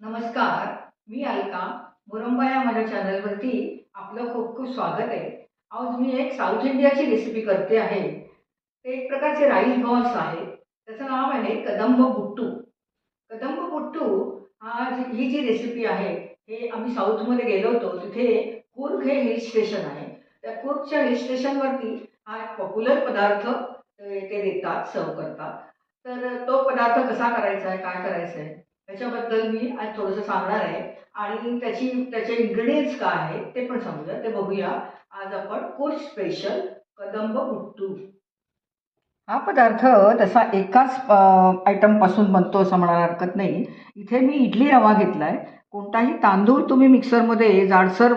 नमस्कार मी अलका. मुरंबा या माझ्या चॅनलवरती आपलं खूप खूप स्वागत आहे. आज मी एक साऊथ इंडियाची रेसिपी करते आहे. ते एक प्रकारचे राईस बॉल्स आहे. त्याचं नाव आहे कदंब बुट्टू. कदंब बुट्टू हा ही जी रेसिपी आहे हे आम्ही साऊथमध्ये गेलो होतो. तिथे कुर्ग हे हिल स्टेशन आहे. त्या कुर्गच्या हिल स्टेशनवरती हा एक पॉप्युलर पदार्थ ते ते देतात सर्व करतात. तर तो पदार्थ कसा करायचा आहे काय करायचं आहे? त्याच्याबद्दल मी आज थोडंसं सांगणार आहे. आणि त्याची त्याचे इन्ग्रेडियंट्स काय आहेत ते पण समजूया ते बघूया. आज आपण कोर्स स्पेशल कदंब उट्टू हा पदार्थ तसा एकाच आयटमपासून बनतो असं म्हणायला हरकत नाही. इथे मी इडली रवा घेतला आहे कोणताही तांदूळ तुम्ही मिक्सरमध्ये जाडसर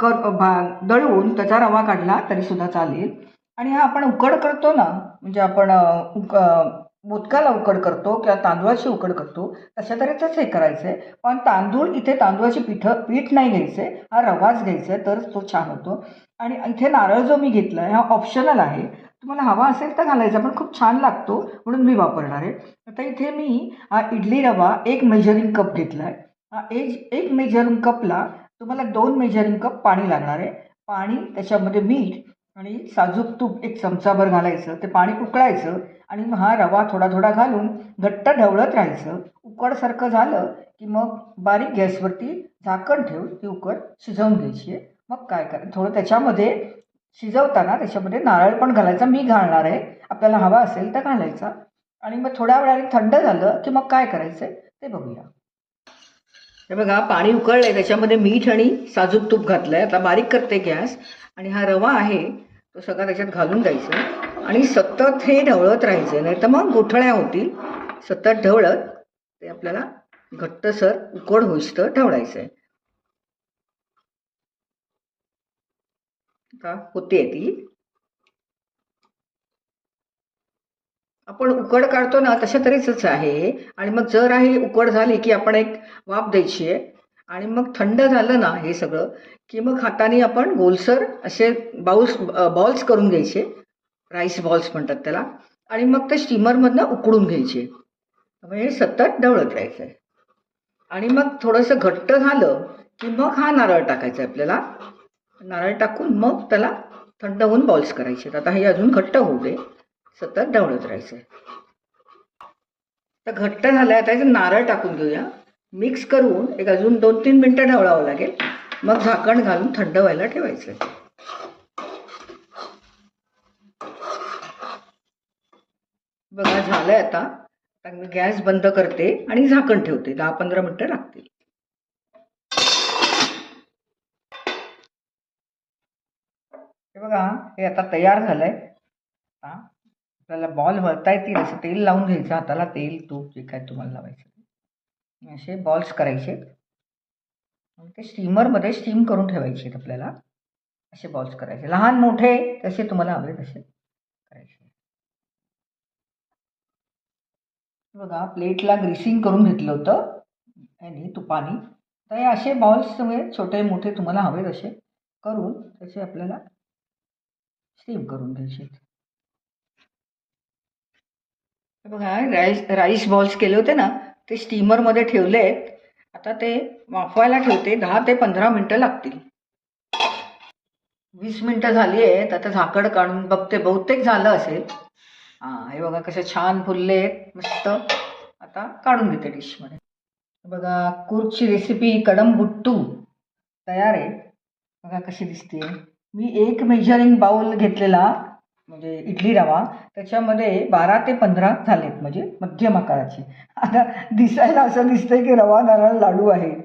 कर भा दळून त्याचा रवा काढला तरीसुद्धा चालेल. आणि हा आपण उकड करतो ना म्हणजे आपण उक मोदकाला उकड करतो किंवा तांदूळाची उकड करतो तशा तऱ्हेचंच हे करायचं. आहे पण तांदूळ इथे तांदूळाची पिठं पीठ नाही घ्यायचं हा रवाच घ्यायचा आहे तरच तो छान होतो. आणि इथे नारळ जो मी घेतला आहे हा ऑप्शनल आहे. तुम्हाला हवा असेल तर घालायचा पण खूप छान लागतो म्हणून मी वापरणार आहे. आता इथे मी हा इडली रवा एक मेजरिंग कप घेतला आहे. हा एक एक मेजरिंग कपला तुम्हाला दोन मेजरिंग कप पाणी लागणार आहे. पाणी त्याच्यामध्ये मीठ आणि साजूक तूप एक चमचाभर घालायचं ते पाणी उकळायचं आणि मग हा रवा थोडा थोडा घालून घट्ट ढवळत राहायचं. उकडसारखं झालं की मग बारीक गॅसवरती झाकण ठेवून ती उकड शिजवून घ्यायची. आहे मग काय कर थोडं त्याच्यामध्ये शिजवताना त्याच्यामध्ये नारळ पण घालायचा मी घालणार आहे. आपल्याला हवा असेल तर घालायचा. आणि मग थोड्या वेळाने थंड झालं की मग काय करायचं आहे ते बघूया. हे बघा पाणी उकळलंय त्याच्यामध्ये मीठ आणि साजूक तूप घातलंय. आता बारीक करते गॅस. आणि हा रवा आहे तो सगळा त्याच्यात घालून द्यायचा आणि सतत हे ढवळत राहायचं. नाही तर मग गोठळ्या होतील. सतत ढवळत ते आपल्याला घट्टसर उकड होईस्तर ढवळायचं आहे होते ती. आपण उकड काढतो ना तशा तरीच आहे. आणि मग जर आहे उकड झाली की आपण एक वाफ द्यायची आहे. आणि मग थंड झालं ना हे सगळं की मग हाताने आपण गोलसर असे बाउल्स बॉल्स करून घ्यायचे. राईस बॉल्स म्हणतात त्याला. आणि मग ते स्टीमरमधनं उकडून घ्यायचे. म्हणजे हे सतत ढवळत राहायचं आहे आणि मग थोडंसं घट्ट झालं की मग हा नारळ टाकायचा आहे आपल्याला. नारळ टाकून मग त्याला थंड होऊन बॉल्स करायचे. आता हे अजून घट्ट होऊ दे. सतत ढवळत राहायचं आहे तर घट्ट झालं आता नारळ टाकून घेऊया. मिक्स करून एक अजून दोन तीन मिनटं ढवळावं लागेल. मग झाकण घालून थंड व्हायला ठेवायचं. बघा झालंय आता. मी गॅस बंद करते आणि झाकण ठेवते. दहा पंधरा मिनटं लागतील. हे बघा हे आता तयार झालंय. हा आपल्याला बॉल वळता येतील. असं तेल लावून घ्यायचं. हाताला तेल तूप जे काय तुम्हाला लावायचं. असे बॉल्स करायचे. ते स्टीमरमध्ये स्टीम करून ठेवायचे आहेत आपल्याला. असे बॉल्स करायचे. लहान मोठे तसे तुम्हाला हवे तसे करायचे. बघा प्लेटला ग्रीसिंग करून घेतलं होतं. आणि तुपाने. तर हे असे बॉल्स तुम्ही म्हणजे छोटे मोठे तुम्हाला हवे तसे करून त्याचे आपल्याला स्टीम करून घ्यायचे बघा राईस राईस बॉल्स केले होते ना? ते स्टीमरमध्ये ठेवले आहेत आता ते वाफवायला ठेवते. दहा ते पंधरा मिनटं लागतील. वीस मिनटं झाली आहेत आता झाकड काढून बघते. बहुतेक झालं असेल. हां हे बघा कसे छान फुलले. आहेत मस्त. आता काढून घेते डिशमध्ये बघा कुर्कची रेसिपी कडम बुट्टू. तयार आहे. बघा कशी दिसते मी एक मेजरिंग बाउल घेतलेला. म्हणजे इडली रवा त्याच्यामध्ये बारा ते पंधरा झालेत म्हणजे मध्यम आकाराचे. आता दिसायला असं दिसतंय की रवा नारळ लाडू आहेत.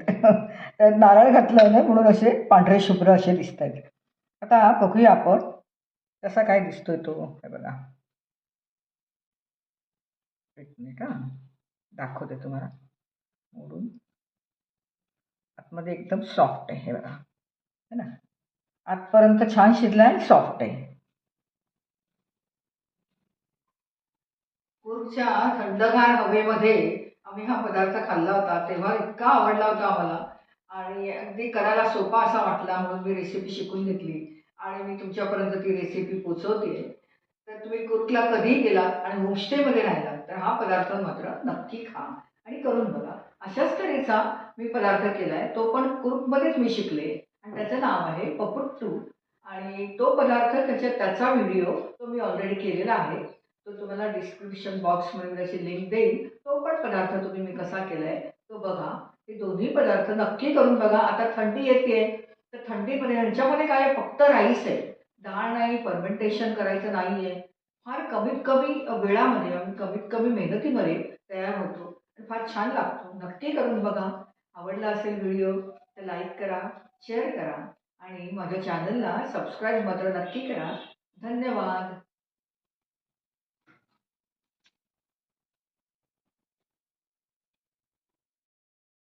त्यात नारळ घातलं नाही म्हणून असे पांढरे शुभ्र असे दिसत आहेत आता बघूया आपण कसा काय दिसतोय तो. हे बघा. एक मिनिट हां. दाखवते तुम्हाला. मोडून. आतमध्ये एकदम सॉफ्ट आहे हे बघा. है ना? आतपर्यंत छान शिजला आहे सॉफ्ट आहे. कुर्च्या थंडगार हवेमध्ये आम्ही हा पदार्थ खाल्ला होता. तेव्हा इतका आवडला होता आम्हाला. आणि अगदी करायला सोपा असा वाटला म्हणून मी रेसिपी शिकून घेतली. आणि मी तुमच्यापर्यंत ती रेसिपी पोचवते. तर तुम्ही कुर्कला कधी गेलात आणि होमस्टेमध्ये राहिलात तर हा पदार्थ मात्र नक्की खा आणि करून बघा. अशाच तऱ्हेचा मी पदार्थ केला आहे तो पण कुर्कमध्येच मी शिकले. आणि त्याचं नाव आहे पपुट्टू आणि तो पदार्थ त्याच्या त्याचा व्हिडिओ तो मी ऑलरेडी केलेला आहे. तो तुम्हाला डिस्क्रिप्शन बॉक्समध्ये मी त्याची लिंक देईन. तो पण पदार्थ तुम्ही मी कसा केला आहे तो बघा. हे दोन्ही पदार्थ नक्की करून बघा. आता थंडी येते तर थंडीमध्ये यांच्यामध्ये काय? फक्त राईस आहे. डाळ नाही फर्मेंटेशन करायचं नाही आहे फार कमीत कमी वेळामध्ये, आणि कमीत कमी मेहनतीमध्ये तयार होतो. आणि फार छान लागतो. नक्की करून बघा. आवडला असेल व्हिडिओ तर लाईक करा शेअर करा, आणि माझ्या चॅनलला सबस्क्राईब मात्र नक्की करा. धन्यवाद.